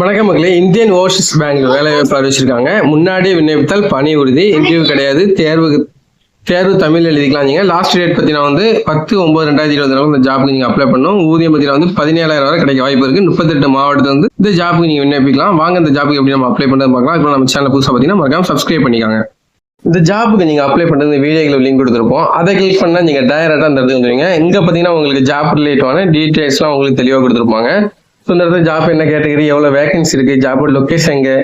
வணக்கம் மக்களே. Indian Overseas bank வேலை வாய்ப்பு அறிவிச்சிருக்காங்க முன்னாடியே விண்ணப்பித்தால் பணி உறுதி இன்டர்வியூ கிடையாது. தேர்வு தேர்வு தமிழ் எழுதிக்கலாம் நீங்க. லாஸ்ட் டேட் பார்த்தீங்கன்னா வந்து பத்து ஒன்பது ரெண்டாயிரத்தி இருபது நாள் இந்த ஜாப்புக்கு நீங்க அப்ளை பண்ணணும். ஊதியம் பார்த்தீங்கன்னா வந்து பதினேழாயிரம் வரை கிடைக்க வாய்ப்பு இருக்கு. முப்பத்தெட்டு மாவட்டத்தில் வந்து இந்த ஜாப்புக்கு நீங்க விண்ணப்பிக்கலாம். வாங்க இந்த ஜாப்புக்கு எப்படி நம்ம அப்ளை பண்ணுறது பார்க்கலாம். இப்போ நம்ம சேனல் புதுசாக பார்த்தீங்கன்னா மறக்காம சப்ஸ்கிரைப் பண்ணிக்காங்க. இந்த ஜாப்புக்கு நீங்கள் அப்ளை பண்ணுறது வீடியோவில் லிங்க் கொடுத்துருப்போம். அதை கிளிக் பண்ணால் நீங்கள் டைரக்டாக அந்த இடத்துக்கு வந்துருவீங்க. இங்கே பார்த்தீங்கன்னா உங்களுக்கு ஜாப் ரிலேட்டிவான டீட்டெயில்ஸ்லாம் உங்களுக்கு தெளிவாக கொடுத்துருப்பாங்க. ஸோ இந்த இடத்துல ஜாப் என்ன கேட்டகரி எவ்வளோ வேகன்சி இருக்குது ஜாப்போட லொக்கேஷன் எங்கே?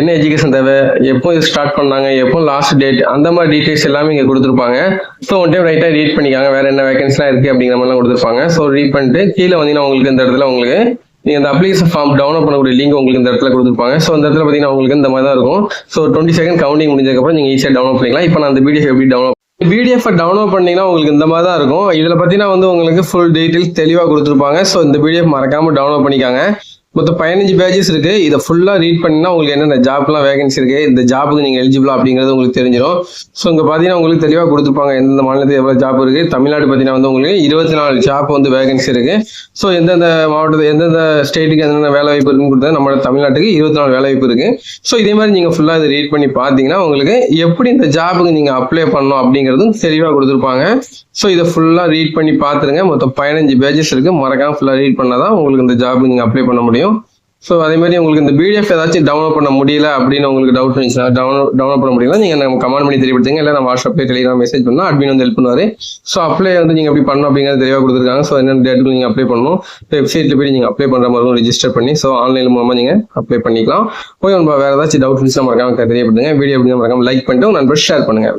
என்ன எஜுகேஷன் தேவை? எப்போ இது ஸ்டார்ட் பண்ணாங்க? எப்போ லாஸ்ட் டேட் அந்த மாதிரி டீட்டெயில்ஸ் எல்லாமே இங்கே கொடுத்துருப்பாங்க. ஸோ ஒன் டைம் ரைட்டாக ரீட் பண்ணிக்காங்க. வேறு என்ன வேகன்சிலாம் இருக்குது அப்படிங்கிற மாதிரிலாம் கொடுத்துருப்பாங்க. ஸோ ரீட் பண்ணிட்டு கீழே வந்தீங்கன்னா உங்களுக்கு இந்த இடத்துல உங்களுக்கு நீங்கள் அந்த அப்ளிகேஷன் ஃபார்ம் டவுன்லோட் பண்ணக்கூடிய லிங்க் உங்களுக்கு இந்த இடத்துல கொடுத்துருப்பாங்க. ஸோ இந்த இடத்துல பார்த்தீங்கன்னா உங்களுக்கு இந்த மாதிரி தான் இருக்கும். ஸோ டுவெண்ட்டி செகண்ட் கவுண்டிங் முடிஞ்சதுக்கப்புறம் நீங்கள் ஈஸியாக டவுன்லோட் பண்ணிக்கலாம். இப்போ நான் அந்த பிடிஎஃப் எப்படி டவுன்லோட் பிடிஎஃப் டவுன்லோட் பண்ணீங்கன்னா உங்களுக்கு இந்த மாதிரி தான் இருக்கும். இதில் பார்த்தீங்கன்னா வந்து உங்களுக்கு ஃபுல் டீட்டெயில்ஸ் தெளிவாக கொடுத்துருப்பாங்க. ஸோ இந்த பிடிஎஃப் மறக்காமல் டவுன்லோட் பண்ணிக்காங்க. மொத்தம் பதினஞ்சு பேஜஸ் இருக்கு. இதை ஃபுல்லாக ரீட் பண்ணினா உங்களுக்கு என்னென்ன ஜாப்லாம் வேகன்சி இருக்கு இந்த ஜாப்புக்கு நீங்கள் எலிஜிபிளா அப்படிங்கிறது உங்களுக்கு தெரிஞ்சிடும் ஸோ இங்கே பார்த்தீங்கன்னா உங்களுக்கு தெளிவாக கொடுத்துருப்பாங்க எந்தெந்த மாநிலத்தில் எவ்வளோ ஜாப் இருக்கு. தமிழ்நாடு பார்த்தீங்கன்னா வந்து உங்களுக்கு இருபத்தி நாலு ஜாப் வந்து வேகன்சி இருக்கு. ஸோ எந்தெந்த மாவட்டத்தில் எந்தெந்த ஸ்டேட்டுக்கு என்னென்ன வேலை வாய்ப்பு இருக்குன்னு கொடுத்தா நம்ம தமிழ்நாட்டுக்கு இருபத்தி நாலு வேலை வாய்ப்பு இருக்கு. ஸோ இதே மாதிரி நீங்கள் ஃபுல்லாக இதை ரீட் பண்ணி பார்த்தீங்கன்னா உங்களுக்கு எப்படி இந்த ஜாபுக்கு நீங்கள் அப்ளை பண்ணணும் அப்படிங்கிறதும் தெளிவாக கொடுத்துருப்பாங்க. ஸோ இதை ஃபுல்லாக ரீட் பண்ணி பார்த்துருங்க மொத்தம் பதினஞ்சு பேஜஸ் இருக்கு. மறக்காம ஃபுல்லாக ரீட் பண்ணால் தான் உங்களுக்கு இந்த ஜாப் நீங்கள் அப்ளை பண்ண முடியும். ஸோ அதே மாதிரி உங்களுக்கு இந்த பிடிஎஃப் ஏதாச்சும் டவுன்லோட் பண்ண முடியல அப்படின்னு உங்களுக்கு டவுட் இருந்துச்சுன்னா டவுன்லோட் டவுன்லோட் பண்ண முடியல நீங்கள் நம்ம கமெண்ட் பண்ணி தெரியப்படுத்துங்க. இல்லை நான் வாட்ஸ்அப்பில் டெலிகிராம் மெசேஜ் பண்ணால் அட்மின் வந்து ஹெல்ப் பண்ணுவார். ஸோ அப்ளை வந்து நீங்கள் எப்படி பண்ணணும் அப்படிங்கிறது தெளிவாக கொடுத்துருக்காங்க. ஸோ என்ன டேட்டுக்கு நீங்கள் அப்ளை பண்ணணும்? வெப்சைட்டில் போய் நீங்கள் அப்ளை பண்ணுற மாதிரி ரிஜிஸ்டர் பண்ணி ஸோ ஆன்லைன் மூலமாக நீங்கள் அப்ளை பண்ணிக்கலாம். போய் நம்ம வேறு ஏதாச்சும் டவுட் இருந்துச்சுன்னா மறக்காம தெரியப்படுத்துங்க. வீடியோ எப்படி மறக்காம லைக் பண்ணிட்டு நண்பர் ஷேர் பண்ணுங்கள்